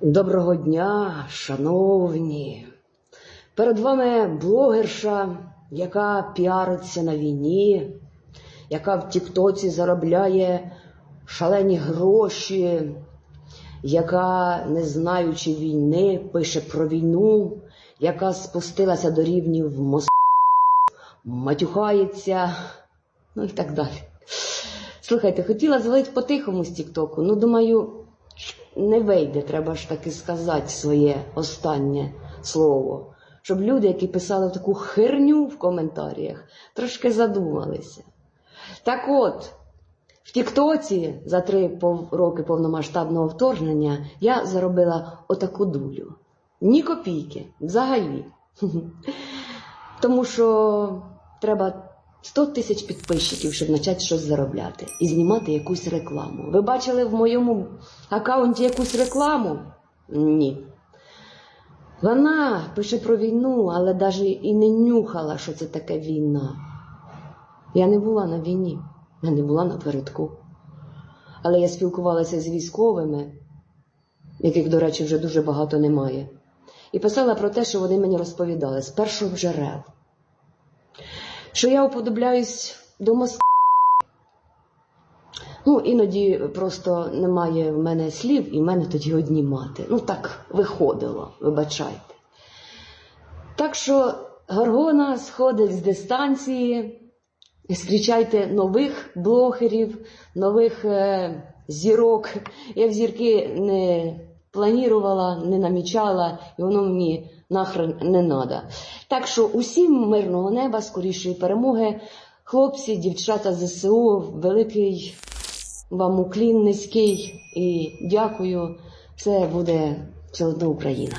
Доброго дня, шановні. Перед вами блогерша, яка піариться на війні, яка в Тіктоці заробляє шалені гроші, яка, не знаючи війни, пише про війну, яка спустилася до рівнів Мос... матюхається, ну і так далі. Слухайте, хотіла звалити по-тихому з Тіктоку, ну думаю, не вийде, треба ж таки сказати своє останнє слово. Щоб люди, які писали таку херню в коментарях, трошки задумалися. Так от, в Тіктоці за три роки повномасштабного вторгнення я заробила отаку дулю. Ні копійки, взагалі. Тому що треба 100 тисяч підписчиків, щоб почати щось заробляти і знімати якусь рекламу. Ви бачили в моєму аккаунті якусь рекламу? Ні. Вона пише про війну, але навіть і не нюхала, що це таке війна. Я не була на війні, я не була на передку. Але я спілкувалася з військовими, яких, до речі, вже дуже багато немає, і писала про те, що вони мені розповідали з першого джерел що я уподобляюсь до Москви. Ну, іноді просто немає в мене слів, і в мене тоді одні мати. Ну, так виходило, вибачайте. Так що Гаргона сходить з дистанції, зустрічайте нових блогерів, нових е, зірок. Я в зірки не планувала, не намічала, і воно мені нахрен не треба. Так що усім мирного неба, скорішої перемоги. Хлопці, дівчата ЗСУ, великий вам уклін низький і дякую. Це буде все одно Україна.